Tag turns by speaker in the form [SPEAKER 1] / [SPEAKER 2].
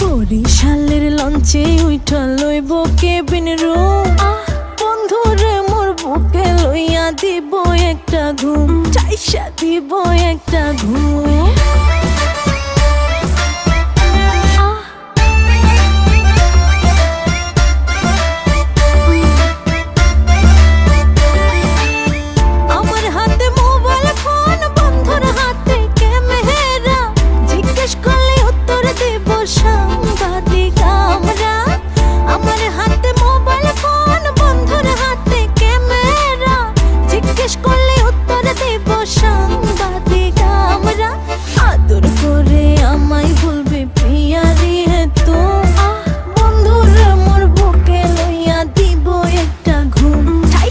[SPEAKER 1] বরিশালের লঞ্চে উইঠা লইব কেবিন রুম। বন্ধুরে, মোর বুকে লইয়া দিব একটা ঘুম। চাইসা দিব একটা ঘুম। সাংবাদিক আমরা, আদর করে আমায় ভুলবে প্রিয়ারি তো বন্ধুর মোর বুকে লইয়া দিব একটা ঘুম। ঠাই